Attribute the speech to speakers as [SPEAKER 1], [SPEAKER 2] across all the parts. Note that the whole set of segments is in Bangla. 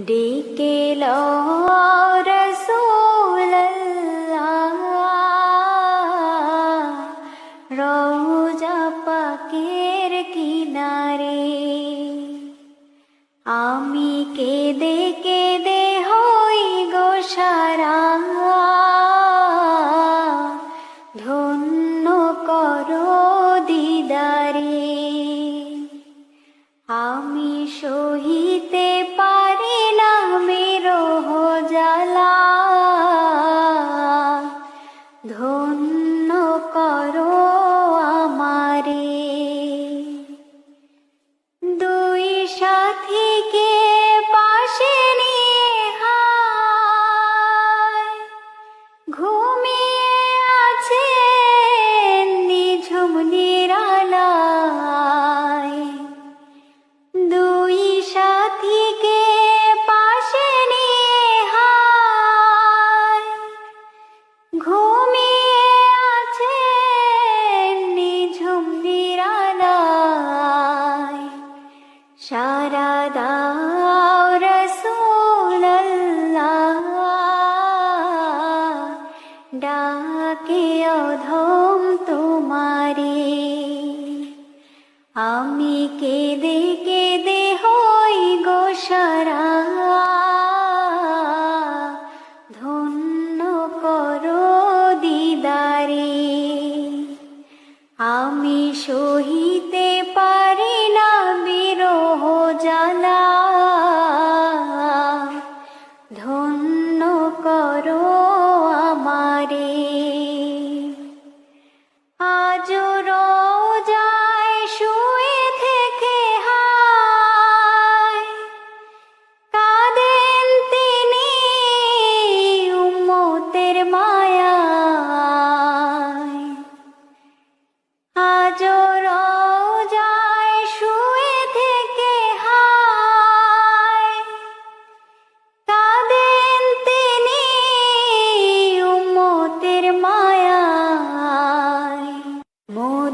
[SPEAKER 1] ডেকে রোজা পাকের কিনারে আমি কে দেখ দাও রসুল্লাহ ডাকে অধম তোমারে আমি কেঁদে me.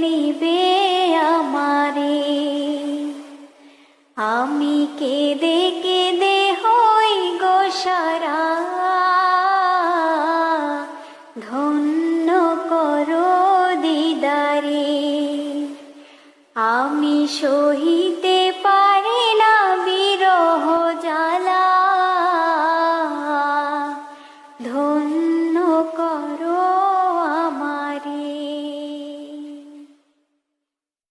[SPEAKER 1] নিবে আমারে। আমি কেঁদে কেঁদে হই গোসারা ধন্য করো দিদারে। আমি সহিতে